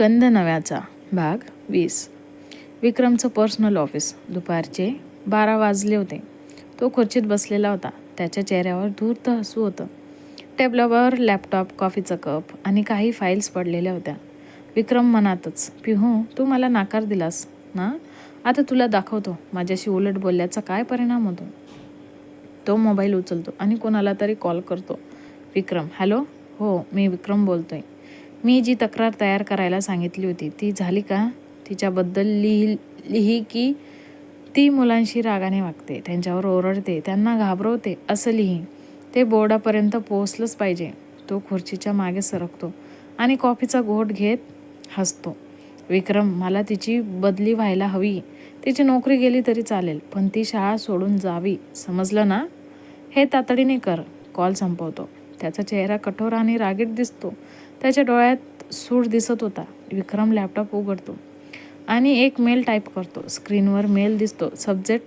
गंध नव्याचा. भाग वीस. विक्रमचं पर्सनल ऑफिस दुपारचे बारा वाजले होते. तो खुर्चीत बसलेला होता. त्याच्या चेहऱ्यावर धूर्त हसू होतं. टेबलावर लॅपटॉप कॉफीचा कप आणि काही फाईल्स पडलेल्या होत्या. विक्रम मनातच पिहू तू मला नाकार दिलास ना? आता तुला दाखवतो. माझ्याशी उलट बोलल्याचा काय परिणाम होतो? तो मोबाईल उचलतो आणि कोणाला तरी कॉल करतो. विक्रम हॅलो? हो मी विक्रम बोलतोय. मी जी तक्रार तयार करायला सांगितली होती ती झाली का? तिच्याबद्दल लिहि लिही की ती मुलांशी रागाने वागते त्यांच्यावर ओरडते त्यांना घाबरवते असं लिही. ते बोर्डापर्यंत पोहोचलंच पाहिजे. तो खुर्चीच्या मागे सरकतो आणि कॉफीचा घोट घेत हसतो. विक्रम मला तिची बदली व्हायला हवी. तिची नोकरी गेली तरी चालेल पण ती शाळा सोडून जावी. समजलं ना? हे तातडीने कर. कॉल संपवतो. त्याचा चेहरा कठोर आणि रागीट दिसतो. त्याच्या डोळ्यात सूड दिसत होता. विक्रम लॅपटॉप उघडतो आणि एक मेल टाईप करतो. स्क्रीनवर मेल दिसतो. Subject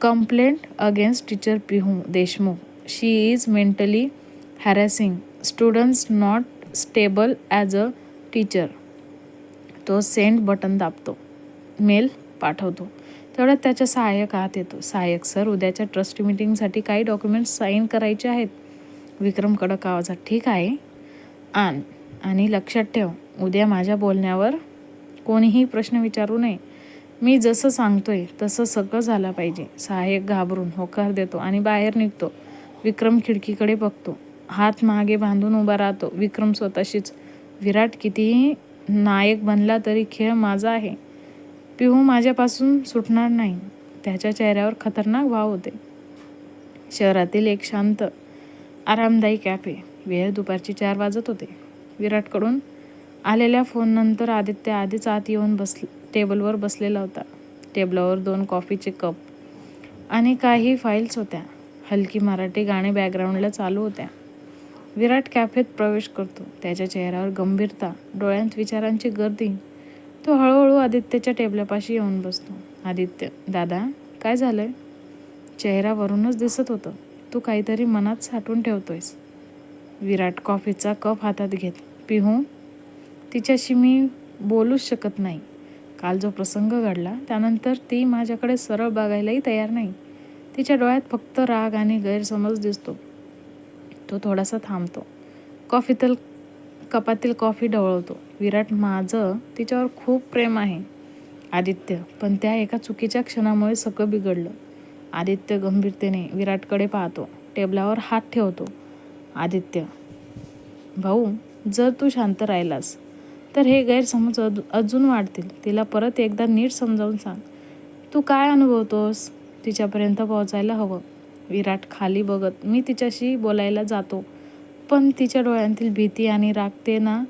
complaint against teacher Pihu Deshmukh. She is mentally harassing students not stable as a teacher तो सेंड बटन दाबतो. मेल पाठवतो. तेवढ्यात त्याच्या सहाय्यक हात येतो. सहाय्यक सर उद्याच्या ट्रस्ट मीटिंगसाठी काही डॉक्युमेंट्स साईन करायचे आहेत. विक्रम कडक आवाजात ठीक आहे. आण आणि लक्षात ठेव उद्या माझ्या बोलण्यावर कोणीही प्रश्न विचारू नये. मी जसं सांगतोय तसं सगळं झालं पाहिजे. सहाय्यक घाबरून होकार देतो आणि बाहेर निघतो. विक्रम खिडकीकडे बघतो. हात मागे बांधून उभा राहतो. विक्रम स्वतःशीच विराट कितीही नायक बनला तरी खेळ माझा आहे. पिहू माझ्यापासून सुटणार नाही. त्याच्या चेहऱ्यावर खतरनाक भाव होते. शहरातील एक शांत आरामदायी कॅफे. वेळ दुपारची चार वाजत होते. विराटकडून आलेल्या फोननंतर आदित्य आधीच आत येऊन बस टेबलवर बसलेला होता. टेबलावर दोन कॉफीचे कप आणि काही फाईल्स होत्या. हलकी मराठी गाणे बॅकग्राऊंडला चालू होत्या. विराट कॅफेत प्रवेश करतो. त्याच्या चेहऱ्यावर गंभीरता डोळ्यांत विचारांची गर्दी. तो हळूहळू आदित्यच्या टेबलापाशी येऊन बसतो. आदित्य दादा काय झालं चेहऱ्यावरूनच दिसत होतं. तू काहीतरी मनात साठवून ठेवतोयस. विराट कॉफीचा कप हातात घेत पिहू तिच्याशी मी बोलूच शकत नाही. काल जो प्रसंग घडला त्यानंतर ती माझ्याकडे सरळ बघायलाही तयार नाही. तिच्या डोळ्यात फक्त राग आणि गैरसमज दिसतो. तो थोडासा थांबतो. कॉफीतल कपातील कॉफी ढवळवतो विराट माझं तिच्यावर खूप प्रेम आहे. आदित्य पण त्या एका चुकीच्या क्षणामुळे सगळं बिघडलं. आदित्य गंभीरतेने विराटकडे पाहतो. टेबलावर हात ठेवतो. आदित्य भाऊ जर तू शांत राहिलास तर हे गैरसमज अजू- अजून वाढतील. तिला परत एकदा नीट समजावून सांग. तू काय अनुभवतोस तिच्यापर्यंत पोहोचायला हवं विराट खाली बघत मी तिच्याशी बोलायला जातो पण तिच्या डोळ्यांतील भीती आणि राग ते ना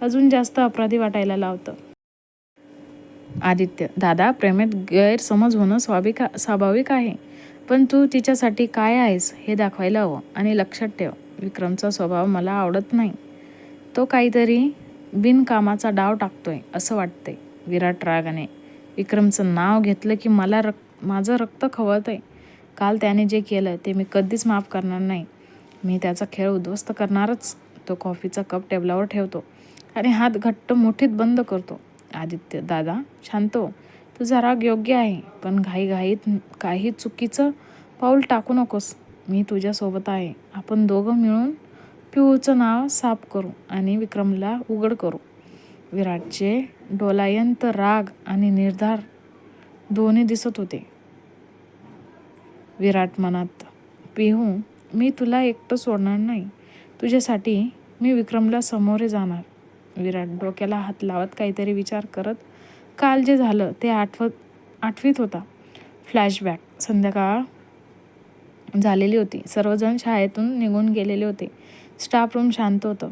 अजून जास्त अपराधी वाटायला लावतं. आदित्य दादा प्रेमेत गैरसमज होणं स्वाभिक स्वाभाविक आहे पण तू तिच्यासाठी काय आहेस हे दाखवायला हवं आणि लक्षात ठेव. विक्रमचा स्वभाव मला आवडत नाही. तो काहीतरी बिनकामाचा डाव टाकतोय असं वाटतंय. विराट रागाने विक्रमचं नाव घेतलं की मला रक माझं रक्त खवळतंय. काल त्याने जे केलं ते मी कधीच माफ करणार नाही. मी त्याचा खेळ उद्ध्वस्त करणारच. तो कॉफीचा कप टेबलावर ठेवतो आणि हात घट्ट मुठीत बंद करतो. आदित्य दादा शांतो हो. तुझा राग योग्य आहे पण घाईघाईत काही चुकीचं पाऊल टाकू नकोस. मी तुझ्यासोबत आहे. आपण दोघं मिळून पिऊचं नाव साफ करू आणि विक्रमला उघड करू. विराटचे डोलायंत राग आणि निर्धार दोन्ही दिसत होते. विराट मनात पिहू मी तुला एकटं सोडणार नाही. तुझ्यासाठी मी विक्रमला समोरे जाणार. विराट डोक्याला हात लावत काहीतरी विचार करत काल जे झालं ते आठवत आठवीत होता. फ्लॅशबॅक संध्याकाळ झालेली होती. सर्वजण शाळेतून निघून गेलेले होते. स्टाफ रूम शांत होतं.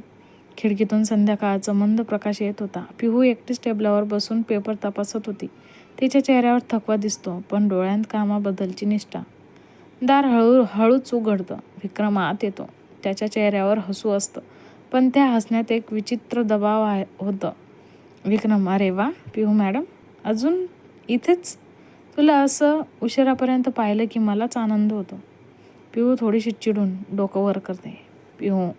खिडकीतून संध्याकाळचा मंद प्रकाश येत होता. पिहू एकटीच टेबलावर बसून पेपर तपासत होती. तिच्या चेहऱ्यावर थकवा दिसतो पण डोळ्यांत कामाबद्दलची निष्ठा. दार हळू हळूच उघडतं. विक्रम आत येतो. त्याच्या चेहऱ्यावर हसू असतं. पण त्या हसण्यात एक विचित्र दबाव आहे होतं. विक्रम अरे वा पिहू मॅडम अजून इथेच? तुला असं उशिरापर्यंत पाहिलं की मलाच आनंद होतो. पिहू थोडीशी चिडून डोकं वर करते. पिहू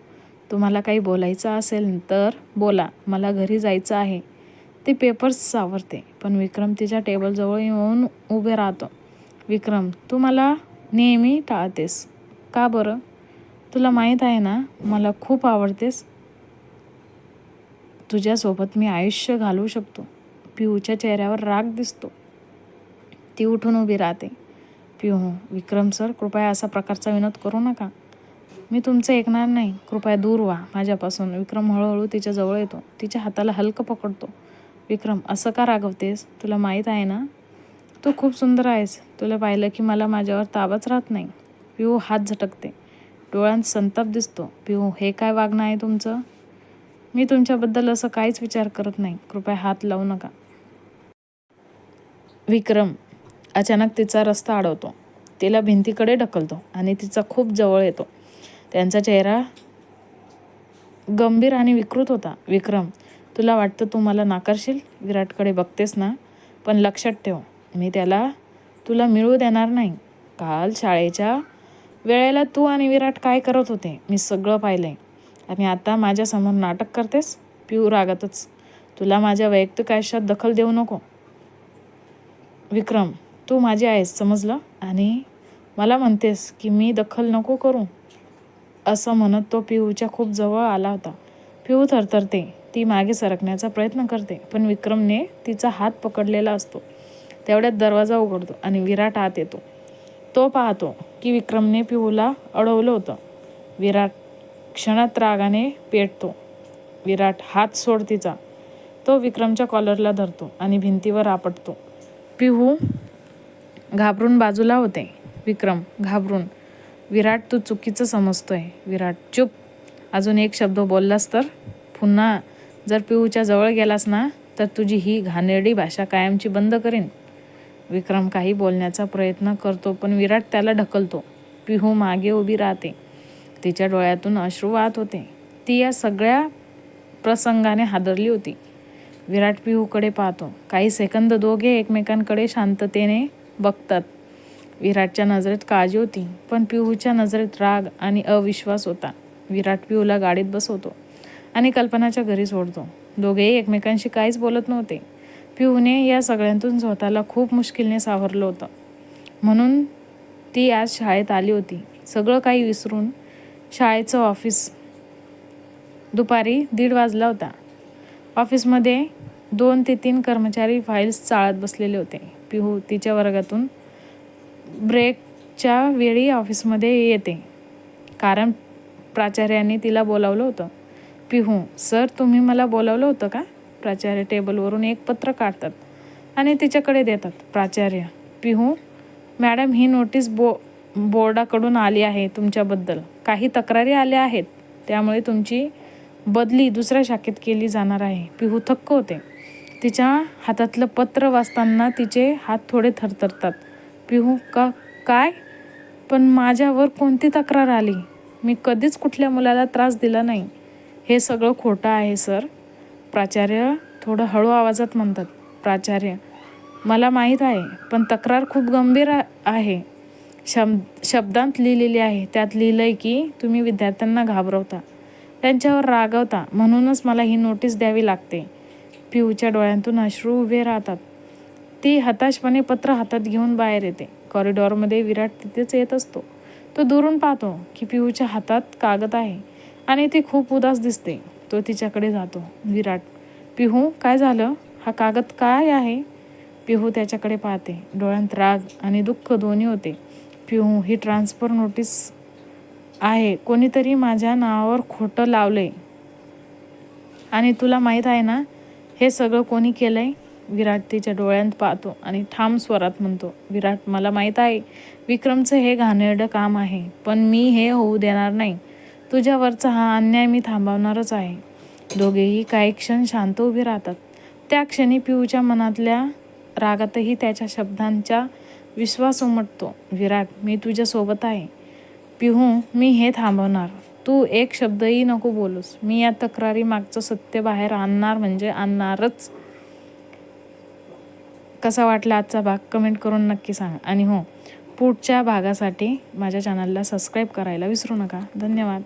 तुम्हाला काही बोलायचं असेल तर बोला. मला घरी जायचं आहे. ती पेपर्स सावरते पण विक्रम तिच्या टेबलजवळ येऊन उभे राहतो. विक्रम तू मला नेहमी टाळतेस. का बरं? तुला माहीत आहे ना मला खूप आवडतेस. तुझ्यासोबत मी आयुष्य घालवू शकतो. पिऊच्या चेहऱ्यावर राग दिसतो. ती उठून उभी राहते. पिहू विक्रम सर कृपया असा प्रकारचा विनोद करू नका. मी तुमचं ऐकणार नाही. कृपया दूर व्हा. माझ्यापासून. विक्रम हळूहळू तिच्याजवळ येतो. तिच्या हाताला हलकं पकडतो. विक्रम असं का रागवतेस? तुला माहीत आहे ना? तू खूप सुंदर आहेस. तुला पाहिलं की मला माझ्यावर ताबाच राहत नाही. पिहू हात झटकते. डोळ्यांत संताप दिसतो. पिहू हे काय वागणं आहे तुमचं? मी तुमच्याबद्दल असं काहीच विचार करत नाही. कृपया हात लावू नका. विक्रम अचानक तिचा रस्ता अडवतो तिला भिंतीकडे ढकलतो आणि तिचा खूप जवळ येतो. त्यांचा चेहरा गंभीर आणि विकृत होता. विक्रम तुला वाटतं तू मला नाकारशील? विराटकडे बघतेस ना? पण लक्षात ठेव मी त्याला तुला मिळू देणार नाही. काल शाळेच्या वेळेला तू आणि विराट काय करत होते? मी सगळं पाहिलंय. आणि आता माझ्यासमोर नाटक करतेस? पिऊ रागातच. तुला माझ्या वैयक्तिक आयुष्यात दखल देऊ नको. विक्रम तू माझी आहेस समजलं? आणि मला म्हणतेस की मी दखल नको करू. असं म्हणत तो पिऊच्या खूप जवळ आला होता. पिऊ थरथरते ती मागे सरकण्याचा प्रयत्न करते पण विक्रमने तिचा हात पकडलेला असतो. तेवढ्यात दरवाजा उघडतो आणि विराट आत येतो. तो पाहतो की विक्रमने पिऊला अडवलं होतं. विराट क्षणात रागाने पेटतो. विराट हात सोड तिचा. तो विक्रमच्या कॉलरला धरतो आणि भिंतीवर आपटतो. पिहू घाबरून बाजूला होते. विक्रम घाबरून. विराट तू चुकीचं समजतोय. विराट चुप. अजून एक शब्द बोललास तर? पुन्हा जर पिऊच्या जवळ गेलास ना तर तुझी ही घाणेरडी भाषा कायमची बंद करीन. विक्रम काही बोलण्याचा प्रयत्न करतो पण विराट त्याला ढकलतो. पिहू मागे उभी राहते. तिच्या डोळ्यातून अश्रू वाहत होते. ती या सगळ्या प्रसंगाने हादरली होती. विराट पिहूकडे पाहतो. काही सेकंद दोघे एकमेकांकडे शांततेने बघतात. विराटच्या नजरेत काळजी होती पण पिहूच्या नजरेत राग आणि अविश्वास होता. विराट पिहूला गाडीत बसवतो आणि कल्पनाच्या घरी सोडतो. दोघेही एकमेकांशी काहीच बोलत नव्हते. पिहूने या सगळ्यांतून स्वतःला खूप मुश्किलने सावरलं होतं. म्हणून ती आज शाळेत आली होती. सगळं काही विसरून शाळेचं ऑफिस दुपारी दीड वाजला होता. ऑफिसमध्ये दोन ते तीन कर्मचारी फाईल्स चाळत बसलेले होते. पिहू तिच्या वर्गातून ब्रेकच्या वेळी ऑफिसमध्ये येते. कारण प्राचार्यांनी तिला बोलावलं होतं. पिहू सर तुम्ही मला बोलावलं होतं का? प्राचार्य टेबलवरून एक पत्र काढतात आणि तिच्याकडे देतात. प्राचार्य पिहू मॅडम ही नोटीस बो बोर्डाकडून आली आहे तुमच्याबद्दल. काही तक्रारी आल्या आहेत. त्यामुळे तुमची बदली दुसऱ्या शाखेत केली जाणार आहे. पिहू थक्क होते. तिच्या हातातलं पत्र वाचताना तिचे हात थोडे थरथरतात. पिहू का काय? पण माझ्यावर कोणती तक्रार आली? मी कधीच कुठल्या मुलाला त्रास दिला नाही. हे सगळं खोटं आहे सर. प्राचार्य थोडं हळू आवाजात म्हणतात. प्राचार्य मला माहीत आहे पण तक्रार खूप गंभीर आहे. शब शब्दांत लिहिलेली आहे. त्यात लिहिलं आहे की तुम्ही विद्यार्थ्यांना घाबरवता. त्यांच्यावर रागवता. म्हणूनच मला ही नोटीस द्यावी लागते. पिऊच्या डोळ्यांतून अश्रू उभे राहतात. ती हताशपणे पत्र हातात घेऊन बाहेर येते. कॉरिडॉरमध्ये विराट तिथेच येत असतो. तो दुरून पाहतो की पिऊच्या हातात कागद आहे आणि ती खूप उदास दिसते. तो तिच्याकडे जातो. विराट पिहू काय झालं? हा कागद काय आहे? पिहू त्याच्याकडे पाहते. डोळ्यांत राग आणि दुःख दोन्ही होते. पिहू ही ट्रान्सफर नोटीस आहे. कोणीतरी माझ्या नावावर खोटं लावले आणि तुला माहीत आहे ना हे सगळं कोणी केलं आहे विराट तिच्या डोळ्यांत पाहतो आणि ठाम स्वरात म्हणतो विराट मला माहीत आहे विक्रमचं हे घाणेरडं काम आहे पण मी हे होऊ देणार नाही. तुझ्यावरचा हा अन्याय मी थांबवणारच आहे. दोघेही काही क्षण शांत उभे राहतात. त्या क्षणी पिऊच्या मनातल्या रागातही त्याच्या शब्दांचा विश्वास उमटतो. विराट मी तुझ्यासोबत आहे. पिहू मी हे थांबवणार. तू एक शब्दही नको बोलूस. मी या तक्रारी मागचं सत्य बाहेर आणणार म्हणजे आणणारच. कसा वाटला आजचा भाग? कमेंट करून नक्की सांग. आणि हो पुढच्या भागासाठी माझ्या चॅनलला सबस्क्राईब करायला विसरू नका. धन्यवाद.